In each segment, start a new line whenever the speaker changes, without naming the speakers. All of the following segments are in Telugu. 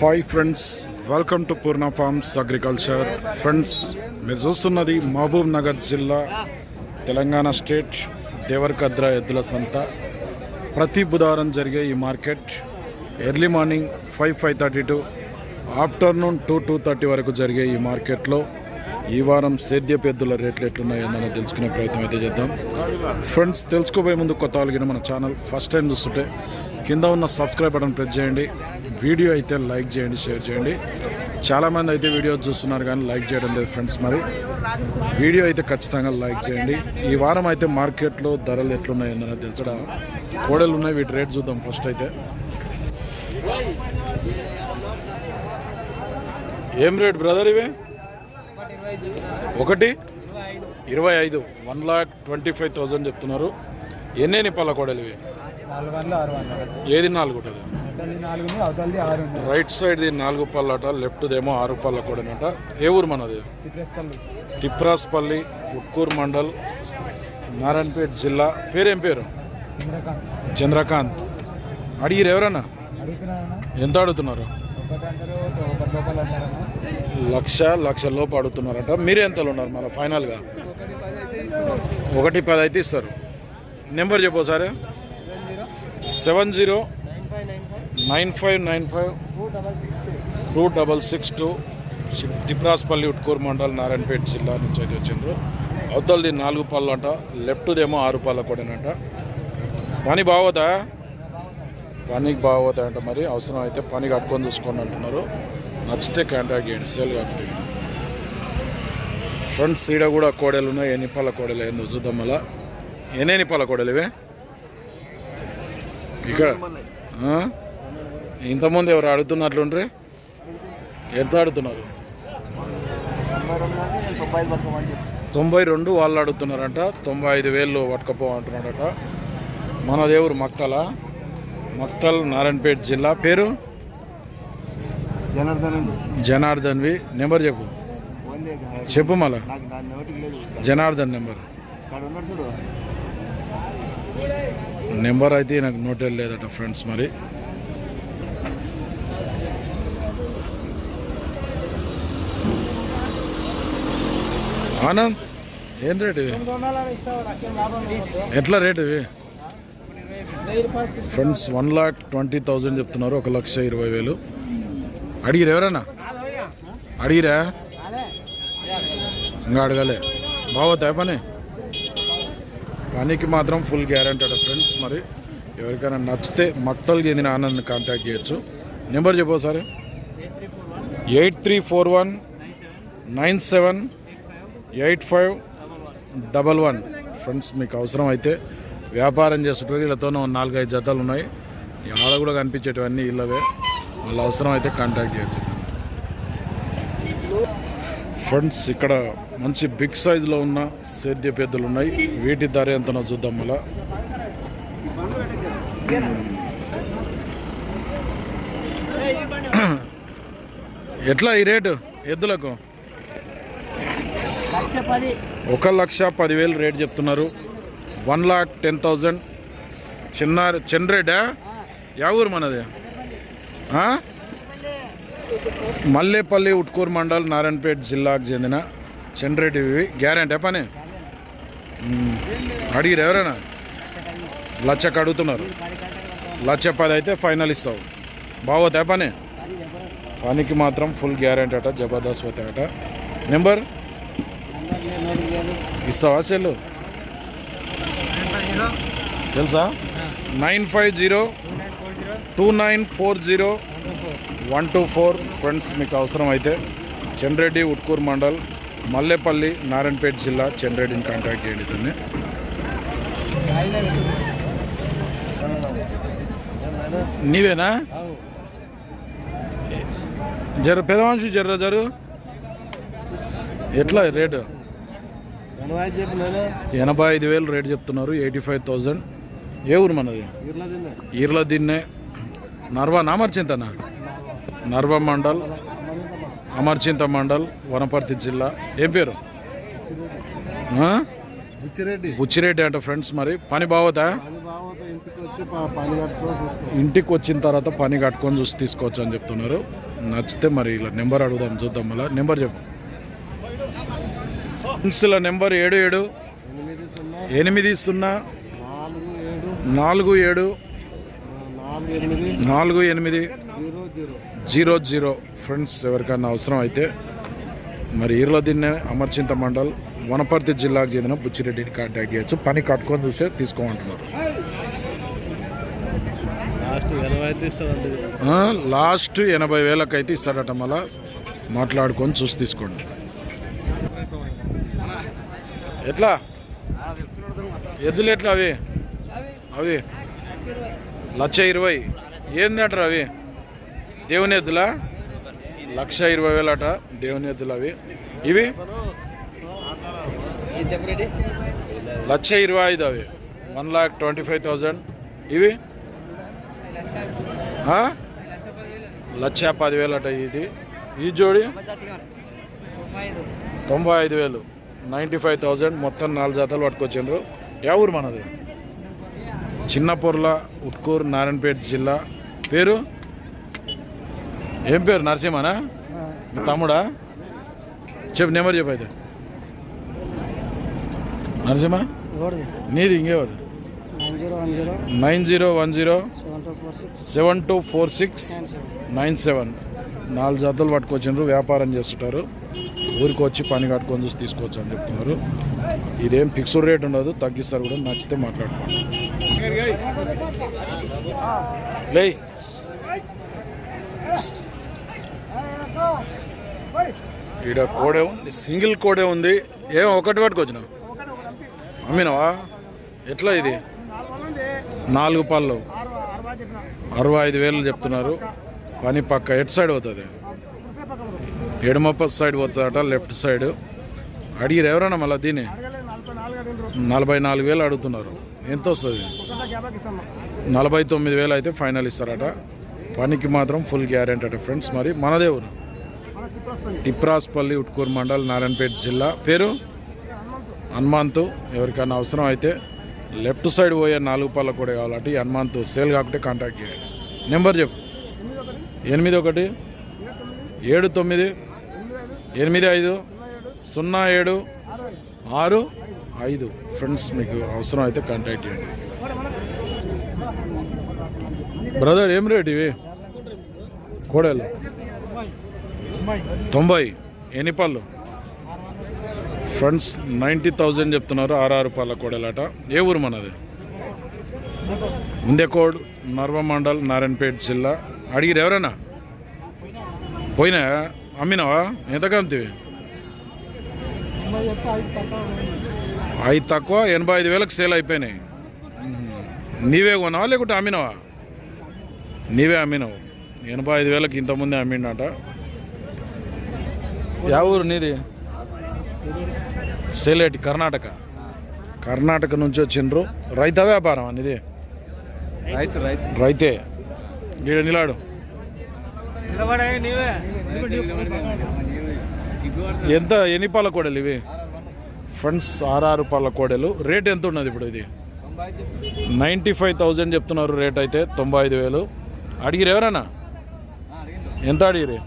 Hi friends welcome to Purna farms agriculture friends మీరు చూస్తున్నది మహబూబ్ నగర్ జిల్లా తెలంగాణ స్టేట్ దేవరకద్ర ఎద్దుల సంత. ప్రతి బుధవారం జరిగే ఈ market early morning five five thirty to afternoon two two thirty వరకు జరిగే ఈ మార్కెట్లో ఈ వారం సేద్యపు ఎద్దుల రేట్లు ఎట్లున్నాయో తెలుసుకునే ప్రయత్నం అయితే చేద్దాం. ఫ్రెండ్స్ తెలుసుకోబోయే ముందు కొత్త వాళ్ళకి మన ఛానల్. ఫస్ట్ టైం చూస్తుంటే కింద ఉన్న సబ్స్క్రైబ్ బటన్ ప్రెస్ చేయండి. వీడియో అయితే లైక్ చేయండి షేర్ చేయండి. చాలామంది అయితే వీడియో చూస్తున్నారు కానీ లైక్ చేయడం లేదు ఫ్రెండ్స్ మరి. వీడియో అయితే ఖచ్చితంగా లైక్ చేయండి. ఈ వారం అయితే మార్కెట్లో ధరలు ఎట్లున్నాయో అనేది తెలుసడం? కోడలు ఉన్నాయి వీటి రేట్ చూద్దాం ఫస్ట్ అయితే. ఏం రేట్ బ్రదర్ ఇవి? ఒకటి? ఇరవై ఐదు. One lakh twenty five thousand చెప్తున్నారు. ఎన్నేని పళ్ళ కోడలు ఇవి?
నాలుగు వందలు ఆరు వందలు
ఏది నాలుగు ఉంటుంది?
నాలుగు అవతలది ఆరు
రైట్ సైడ్ది నాలుగు పళ్ళట లెఫ్ట్దేమో ఆరు పళ్ళ కోడనట ఏ ఊరు మనది? తిప్రాస్పల్లి. ఉట్కూరు మండల్ నారాయణపేట జిల్లా. పేరేం పేరు?
చంద్రకాంత్.
అడిగిరు ఎవరన్నా? ఎంత అడుగుతున్నారు? లక్ష లక్ష లోపు అడుగుతున్నారట. మీరు ఎంతలో ఉన్నారు మన ఫైనల్గా?
ఒకటి పది అయితే ఇస్తున్నారు
ఒకటి పది అయితే ఇస్తారు. నెంబర్ చెప్పు సరే seven zero
nine five nine five two double six two
two Utkur mandal Narayanpet జిల్లా నుంచి అయితే వచ్చిండ్రు. అవతలది నాలుగు పళ్ళు అంట లెఫ్ట్దేమో ఆరు పళ్ళ కూడానంట. పని బాగోదా? పనికి బాగోతాయంట మరి అవసరం అయితే పని కట్టుకొని చూసుకోండి అంటున్నారు. నచ్చితే కాంటాక్ట్ చేయండి సేల్ కాకుండా ఫ్రెండ్స్ ఈడ కూడా కోడలు ఉన్నాయి ఎన్ని పళ్ళ కోడలు ఏందో చూద్దాం మళ్ళా. ఎన్ని పళ్ళ కోడలు ఇవే? ఇక్కడ? ఆ? ఇంతకుముందు ఎవరు అడుగుతున్నట్లుండ్రి? ఎంత అడుగుతున్నారు?
తొంభై
రెండు వాళ్ళు అడుగుతున్నారంట తొంభై ఐదు వేలు పట్టుకపో అంటున్నాడట మన దేవుడు మక్తల మక్తల్ నారాయణపేట జిల్లా పేరు?
జనార్దన్
జనార్దన్వి. నెంబర్ చెప్పు. చెప్పు మళ్ళా. జనార్దన్ నెంబర్. నెంబర్ అయితే నాకు నోటెల్ లేదట ఫ్రెండ్స్ మరి. ఆనంద్ ఏం రేట్ ఇవి? ఎట్లా రేట్ ఇవి? Friends one lakh twenty thousand చెప్తున్నారు ఒక లక్ష ఇరవై వేలు. అడిగిరా ఎవరన్నా? అడిగిరా? ఇంకా అడగలే. బాగోతాయి పని పనికి మాత్రం ఫుల్ గ్యారంటీ అట ఫ్రెండ్స్ మరి. ఎవరికైనా నచ్చితే మక్తలు చెందిన ఆనంద్ కాంటాక్ట్ చేయొచ్చు. నెంబర్ చెప్పు sir eight three four one nine seven eight five double one. Friends మీకు అవసరం అయితే వ్యాపారం చేస్తుంటారు వీళ్ళతోనూ నాలుగైదు జతలు ఉన్నాయి. ఆడ కూడా కనిపించేటివన్నీ ఇళ్ళవే. వాళ్ళ అవసరం అయితే కాంటాక్ట్ చేయొచ్చు. ఫ్రెండ్స్ ఇక్కడ మంచి బిగ్ సైజులో ఉన్న సేద్య పెద్దలు ఉన్నాయి. వీటి ధర ఎంతనో చూద్దాం మళ్ళా. ఎట్లా ఈ రేటు? ఎద్దులకు?
లక్ష పది
ఒక లక్ష పదివేలు రేట్ చెప్తున్నారు. One lakh ten thousand. చిన్న చెన్రేడా యా ఊరు మనది? మల్లేపల్లి ఉట్కూరు మండల్ నారాయణపేట జిల్లాకు చెందిన చెన్రెడ్డి గ్యారంటీ పని? అడిగిరు ఎవరైనా? లచ్చకు అడుగుతున్నారు లచ్చ పది అయితే ఫైనల్ ఇస్తావు. బాగోతా పని? పనికి మాత్రం ఫుల్ గ్యారంటీ అట జబర్దస్త్ పోతే అట. నెంబర్? ఇస్తావా సెల్లు? తెలుసా? Nine five zero two nine four zero one two four. Friends మీకు అవసరం అయితే. చెన్రెడ్డి ఉట్కూర్ మండల్. మల్లేపల్లి నారాయణపేట జిల్లా చెన్రెడ్డిని కాంటాక్ట్ చేయండి దాన్ని నీవేనా? జర పెద్ద మనిషి జర్ర జరు. ఎట్లా రేటు? ఎనభై ఐదు వేలు రేట్ చెప్తున్నారు ఎయిటీ ఫైవ్ థౌజండ్ ఏ ఊరు మనది? ఈర్ల దిన్నే. నర్వా అమర్చింతనా నర్వ మండల్. అమర్చింత మండల్ వనపర్తి జిల్లా. ఏం పేరు?
బుచ్చిరెడ్డి.
బుచ్చిరెడ్డి అంట ఫ్రెండ్స్ మరి. పని
బాగుంది? ఇంటికి
వచ్చిన తర్వాత పని కట్టుకొని చూసి తీసుకోవచ్చు అని చెప్తున్నారు. నచ్చితే మరి ఇలా నెంబర్ అడుగుదాం చూద్దాం మళ్ళీ. నెంబర్ చెప్పు. ఫ్రెండ్స్ల నెంబర్ ఏడు ఏడు.
ఎనిమిది సున్నా. నాలుగు ఏడు.
నాలుగు
ఎనిమిది. Zero zero.
ఫ్రెండ్స్ ఎవరికైనా అవసరం అయితే మరి ఈర్ల దిన్నే అమర్చింత మండల్ వనపర్తి జిల్లాకు చెందిన బుచ్చిరెడ్డిని కాంటాక్ట్ చేయొచ్చు. పని కట్టుకొని చూస్తే తీసుకోమంటున్నారు.
లాస్ట్ ఎనభై అయితే ఇస్తారండి
ఆ, లాస్ట్ ఎనభై వేలకైతే ఇస్తాడట మళ్ళా. మాట్లాడుకొని చూసి తీసుకోండి. ఎట్లా? ఎద్దులు ఎట్లా అవి? అవి? లక్ష ఇరవై. ఏంది అంటారు అవి? దేవుని ఎద్దులా లక్ష ఇరవై వేలట దేవుని ఎద్దులు అవి. ఇవి? లక్ష ఇరవై ఐదు అవి. One lakh twenty five thousand. ఇవి? లక్ష పదివేలు అట ఇది. ఈ జోడి? తొంభై ఐదు వేలు. Ninety five thousand. మొత్తం నాలుగు జాతలు పట్టుకొచ్చిండ్రు. ఏ ఊరు మనది? చిన్నపొర్ల ఉట్కూరు నారాయణపేట జిల్లా. పేరు? ఏం పేరు? నరసింహనా? మీ తమ్ముడా? చెప్పు నెంబర్ చెప్పు అయితే. నరసింహ? నీది ఇంకేవారు
nine zero one zero. Seven two four six. Nine seven.
నాలుగు జతలు పట్టుకొచ్చిండ్రు వ్యాపారం చేస్తుంటారు. ఊరికి వచ్చి పని కట్టుకొని చూసి తీసుకోవచ్చు అని చెప్తున్నారు. ఇదేం ఫిక్స్డ్ రేట్ ఉండదు తగ్గిస్తారు కూడా నచ్చితే మాట్లాడుకోండి. లే ఈడ కోడే ఉంది సింగిల్ కోడే ఉంది. ఏం ఒకటి పట్టుకొచ్చినావు అమ్మినవా? ఎట్లా ఇది? నాలుగు పళ్ళు. అరవై ఐదు వేలు చెప్తున్నారు. పని పక్క ఎటు సైడ్ పోతుంది? ఎడమ సైడ్ పోతుందట లెఫ్ట్ సైడ్. అడిగిరు ఎవరన్నా మళ్ళీ దీన్ని? నలభై నాలుగు వేలు అడుగుతున్నారు. ఎంత వస్తుంది? నలభై తొమ్మిది వేలు అయితే ఫైనల్ ఇస్తారట. పనికి మాత్రం ఫుల్ గ్యారెంటీ అట ఫ్రెండ్స్. మరి మనదే ఊరు. తిప్రాస్పల్లి ఉట్కూరు మండల్ నారాయణపేట జిల్లా. పేరు? హనుమాన్తు ఎవరికైనా అవసరం అయితే లెఫ్ట్ సైడ్ పోయే నాలుగు పళ్ళ కూడా కావాలంటే ఈ హనుమంతు సేల్ కాకుంటే కాంటాక్ట్ చేయండి నెంబర్ చెప్పు. ఎనిమిది ఒకటి ఏడు తొమ్మిది ఎనిమిది ఐదు సున్నా ఏడు ఆరు ఐదు. ఫ్రెండ్స్ మీకు అవసరం అయితే కాంటాక్ట్ చేయండి. బ్రదర్ ఏం రేట్ ఇవి? కోడేలు. తొంభై. ఎన్ని పళ్ళు? ఫ్రెండ్స్ నైంటీ థౌజండ్ చెప్తున్నారు ఆరు పళ్ళ కోడలాట. ఏ ఊరు మనది? ముందెకోడ్ నర్వ మండల్ నారాయణపేట జిల్లా. అడిగిరు ఎవరైనా? పోయినా? అమ్మినావా? ఎంత కమ్మితివి ఐదు తక్కువ ఎనభై ఐదు వేలకు సేల్ అయిపోయినాయి. నీవే కొన్నావా లేకుంటే అమ్మినావా? నీవే అమ్మినావు. ఎనభై ఐదు వేలకు ఇంతకుముందే అమ్మిండట. యా ఊరు నీది సేలేటి కర్ణాటక కర్ణాటక నుంచి వచ్చిండ్రు రైత వ్యాపారం అనేది
రైతు రైతు
రైతే ఈడ నిలాడు ఎంత ఎన్ని పాల కోడలు ఇవి ఫ్రెండ్స్ ఆరు పాల కోడలు రేట్ ఎంత ఉన్నది ఇప్పుడు ఇది నైంటీ ఫైవ్ థౌజండ్ చెప్తున్నారు రేట్ అయితే తొంభై ఐదు వేలు అడిగిరు ఎవరన్నా ఎంత అడిగిరు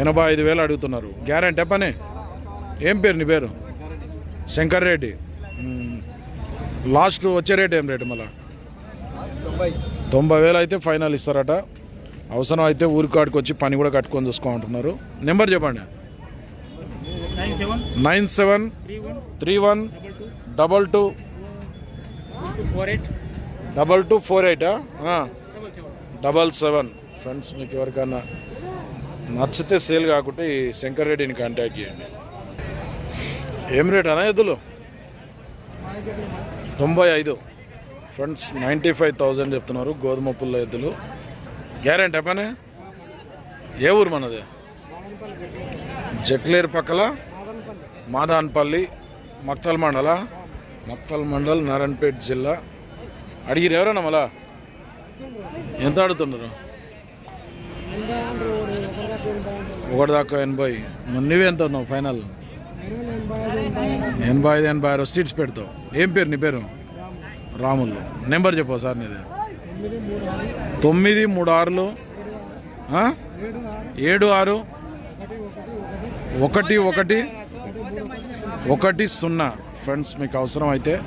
ఎనభై ఐదు వేలు అడుగుతున్నారు. గ్యారెంటీ పని ఏం పేరు నీ పేరు? శంకర్ రెడ్డి. లాస్ట్ వచ్చే రేట్ ఏం రేటు మళ్ళా? తొంభై. వేలు అయితే ఫైనల్ ఇస్తారట. అవసరం అయితే ఊరికాడికి వచ్చి పని కూడా కట్టుకొని చూసుకోమంటున్నారు నెంబర్ చెప్పండి.
Nine seven
nine seven
three one
double two
four eight
double two four ఎయిటా.
Double seven
double seven. Friends మీకు ఎవరికైనా నచ్చితే సేల్ కాకుంటే ఈ శంకర్ రెడ్డిని కాంటాక్ట్ చేయండి. ఏం రేట్ అనా ఎద్దులు? తొంభై ఐదు. ఫ్రెండ్స్ నైంటీ ఫైవ్ థౌజండ్ చెప్తున్నారు గోధుమ పుల్ల ఎద్దులు. గ్యారెంటీ పనే ఏ ఊరు మనది? జక్లేరు పక్కల? మాదాన్పల్లి. మక్తల్ మండల? మక్తల్ మండల్ నారాయణపేట జిల్లా. అడిగిరు ఎవరన్నా మళ్ళా? ఎంత ఆడుతున్నారు ఒకటి దాకా ఎనభై మరి ఎంత ఉన్నావు ఫైనల్ ఎనభై ఐదు ఎనభై ఆరు సీట్స్ పెడతావు. ఏం పేరు నీ పేరు? రాములు. నెంబర్ చెప్పు సార్ నీది. తొమ్మిది మూడు ఆరులు. ఏడు ఆరు. ఒకటి ఒకటి. ఒకటి సున్నా. ఫ్రెండ్స్ మీకు అవసరం అయితే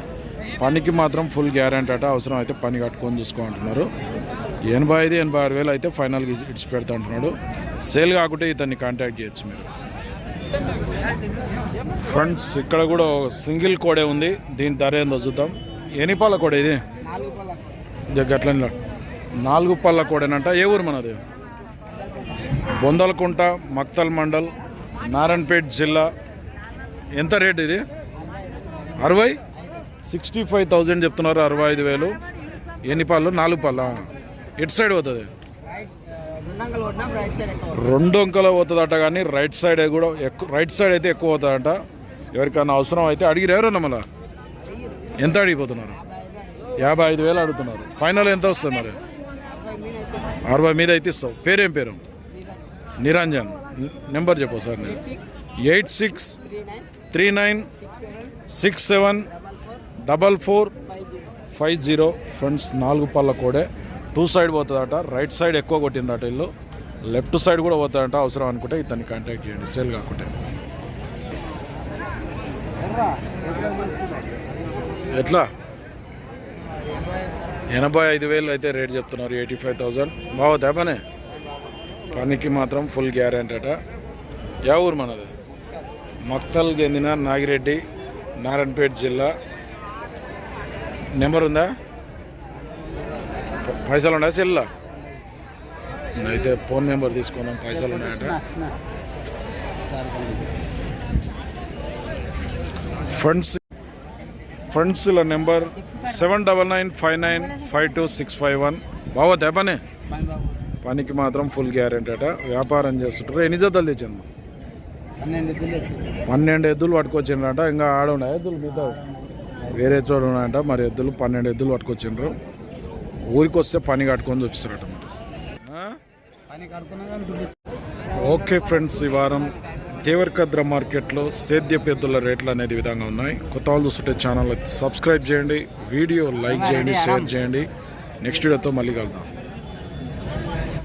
పనికి మాత్రం ఫుల్ గ్యారంటీ అట. అవసరం అయితే పని కట్టుకొని చూసుకోమంటున్నారు ఎనభై ఐదు ఎనభై ఆరు వేలు అయితే ఫైనల్గా ఇచ్చి పెడతా అంటున్నాడు. సేల్ కాకుంటే ఇతన్ని కాంటాక్ట్ చేయొచ్చు మీరు. ఫ్రెండ్స్ ఇక్కడ కూడా సింగిల్ కోడే ఉంది. దీని ధర ఏందో చూద్దాం. ఎన్ని పళ్ళ కోడ ఇది? గట్ల నాలుగు పళ్ళ కోడేనంట. ఏ ఊరు మనది? బొందలకుంట మక్తల్ మండల్ నారాయణపేట్ జిల్లా. ఎంత రేట్ ఇది? అరవై? సిక్స్టీ ఫైవ్ థౌజండ్ చెప్తున్నారు అరవై ఐదు వేలు. ఎన్ని పళ్ళు? నాలుగు పళ్ళ? ఎటు సైడ్ పోతుంది. రెండు అంకెల పోతుందట కానీ రైట్ సైడ్ కూడా ఎక్కువ రైట్ సైడ్ అయితే ఎక్కువ పోతుందట. ఎవరికైనా అవసరం అయితే అడిగిరు ఎవరన్నా మళ్ళా ఎంత అడిగిపోతున్నారు? యాభై ఐదు వేలు అడుగుతున్నారు. ఫైనల్ ఎంత వస్తుంది మరి? అరవై మీద అయితే ఇస్తావు. పేరేం పేరు? నిరంజన్. నెంబర్ చెప్పు సార్ నేను. Eight six three nine six seven double four five zero. Friends నాలుగు పళ్ళ కోడే. టూ సైడ్ పోతుందట రైట్ సైడ్ ఎక్కువ కొట్టిందట ఇల్లు లెఫ్ట్ సైడ్ కూడా పోతుందట అవసరం అనుకుంటే ఇతన్ని కాంటాక్ట్ చేయండి సేల్ కాకుంటే. ఎట్లా? ఎనభై ఐదు వేలు అయితే రేట్ చెప్తున్నారు ఎయిటీ ఫైవ్ థౌజండ్ బాగుతా పనే పనికి మాత్రం ఫుల్ గ్యారెంటీ అట. యా ఊరు మనది? మక్తల్ చెందిన నాగిరెడ్డి నారాయణపేట జిల్లా. నెంబర్ ఉందా? పైసలు ఉన్నాయా సెల్లా అయితే ఫోన్ నెంబర్ తీసుకున్నాం పైసలు ఉన్నాయంట. Friends ఫ్రెండ్స్ల number seven double nine five nine five two six five one. బాగోతా పనే పనికి మాత్రం ఫుల్ గ్యారెంటీ అట. వ్యాపారం చేస్తుంటారు. ఎన్ని జతలు తెచ్చాను
పన్నెండు ఎద్దులు తెచ్చుకున్నాం.
పన్నెండు ఎద్దులు పట్టుకొచ్చిండ్రంట. ఇంకా ఆడ ఉన్నాయి ఎద్దులు మిగతా వేరే చోట ఉన్నాయంట. మరి ఎద్దులు పన్నెండు ఎద్దులు పట్టుకొచ్చిండ్రు. ఊరికి వస్తే పని కట్టుకొని చూపిస్తారట ఓకే ఫ్రెండ్స్ ఈ వారం దేవరకద్ర మార్కెట్లో సేద్యపు ఎద్దుల రేట్లు అనేది విధంగా ఉన్నాయి. కొత్త వాళ్ళు చూస్తుంటే ఛానల్ సబ్స్క్రైబ్ చేయండి వీడియో లైక్ చేయండి షేర్ చేయండి. నెక్స్ట్ వీడియోతో మళ్ళీ కలుద్దాం.